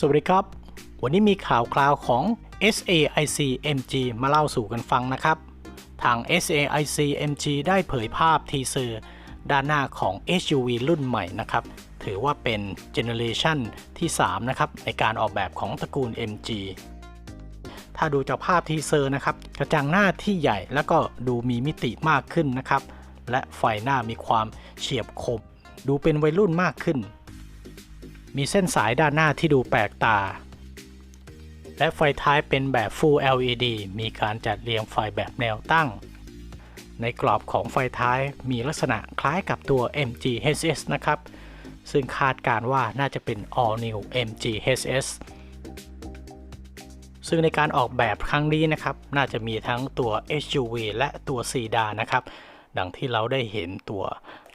สวัสดีครับ วันนี้มีข่าวคราวของ SAIC MG มาเล่าสู่กันฟังนะครับ ทาง SAIC MG ได้เผยภาพทีเซอร์ด้านหน้าของ SUV รุ่นใหม่นะครับ ถือว่าเป็นเจเนอเรชันที่ 3 นะครับ ในการออกแบบของตระกูล MG ถ้าดูจากภาพทีเซอร์นะครับ กระจังหน้าที่ใหญ่แล้วก็ดูมีมิติมากขึ้นนะครับ และไฟหน้ามีความเฉียบคม ดูเป็นวัยรุ่นมากขึ้น มีเส้นสายด้านหน้าที่ดูแปลกตา และไฟท้ายเป็นแบบ Full LED มีการจัดเรียงไฟแบบแนวตั้ง ในกรอบของไฟท้ายมีลักษณะคล้ายกับตัว MG HS นะครับ ซึ่งคาดการว่าน่าจะเป็น All New MG HS ซึ่งในการออกแบบครั้งนี้นะครับ น่าจะมีทั้งตัว SUV และตัวซีดานนะครับ ดังที่เราได้เห็นตัว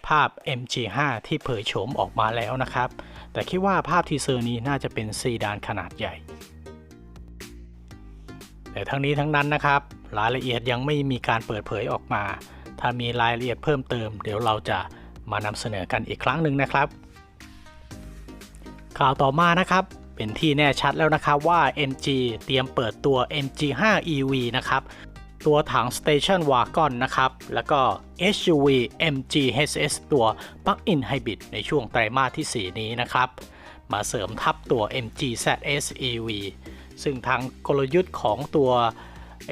ภาพ MG5 ที่เผยโฉมออกมาแล้วนะครับ แต่คิดว่าภาพทีเซอร์นี้น่าจะเป็นซีดานขนาดใหญ่ แต่ทั้งนี้ทั้งนั้นนะครับ รายละเอียดยังไม่มีการเปิดเผยออกมา ถ้ามีรายละเอียดเพิ่มเติม เดี๋ยวเราจะมานำเสนอกันอีกครั้งหนึ่งนะครับ ข่าวต่อมานะครับเป็นที่แน่ชัดแล้วนะครับว่า MG เตรียมเปิดตัว MG5 EV นะครับ ตัวถัง Station Wagon นะครับ แล้วก็ SUV MG HS ตัว Plug-in Hybrid ในช่วงไตรมาสที่ 4 นี้นะครับ มาเสริมทับตัว MG ZS EV ซึ่งทางกลยุทธ์ของตัว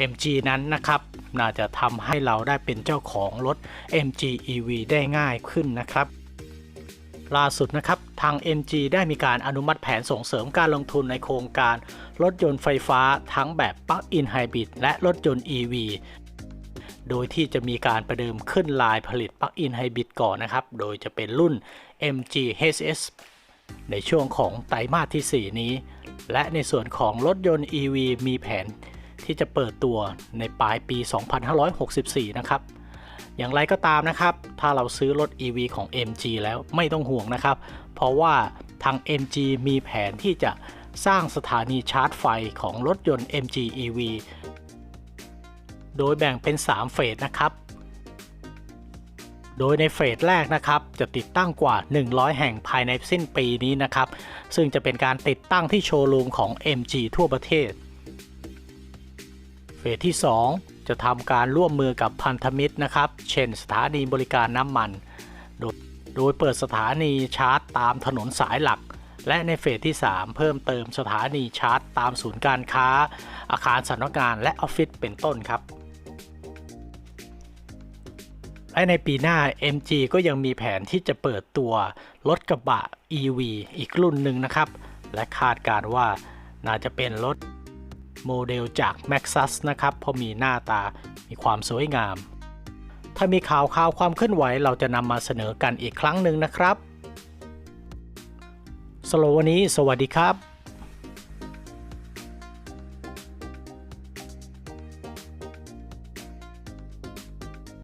MG นั้นนะครับ น่าจะทำให้เราได้เป็นเจ้าของรถ MG EV ได้ง่ายขึ้นนะครับ ล่าสุดนะครับ ทาง MG ได้มีการอนุมัติแผนส่งเสริมการลงทุนในโครงการ รถยนต์ไฟฟ้าทั้งแบบ Plug-in Hybrid และรถยนต์ EV โดยที่จะมีการประเดิมขึ้นลายผลิต Plug-in Hybrid ก่อนนะครับ โดยจะเป็นรุ่น MG HS ในช่วงของไตรมาสที่ 4 นี้ และในส่วนของรถยนต์ EV มีแผนที่จะเปิดตัวในปลายปี 2564 นะครับ อย่างไรก็ตามนะครับ ถ้าเราซื้อรถ EV ของ MG แล้วไม่ต้องห่วงนะครับ เพราะว่าทาง MG มีแผนที่จะสร้างสถานีชาร์จไฟของรถยนต์ MG EV โดยแบ่งเป็น 3 เฟสนะครับ โดยในเฟสแรกนะครับ จะติดตั้งกว่า 100 แห่งภายในสิ้นปีนี้นะครับ ซึ่งจะเป็นการติดตั้งที่โชว์รูมของ MG ทั่วประเทศ เฟสที่ 2 จะทำการร่วมมือกับพันธมิตรนะครับ เช่นสถานีบริการน้ำมันโดยโดยเปิดสถานีชาร์จตามถนนสายหลัก และในเฟสที่ 3 เพิ่มเติมสถานีชาร์จตามศูนย์การค้า อาคารสำนักงานและออฟฟิศเป็นต้นครับและในปีหน้า MG ก็ยังมีแผนที่จะเปิดตัวรถกระบะ EV อีกรุ่นหนึ่งนะครับ และคาดการณ์ว่าน่าจะเป็นรถ โมเดลจาก Maxus นะครับเพราะมีหน้าตามีความสวยงาม ถ้ามีข่าวข่าวความเคลื่อนไหวเราจะนำมาเสนอกันอีกครั้งหนึ่งนะครับสโลวันนี้ สวัสดีครับ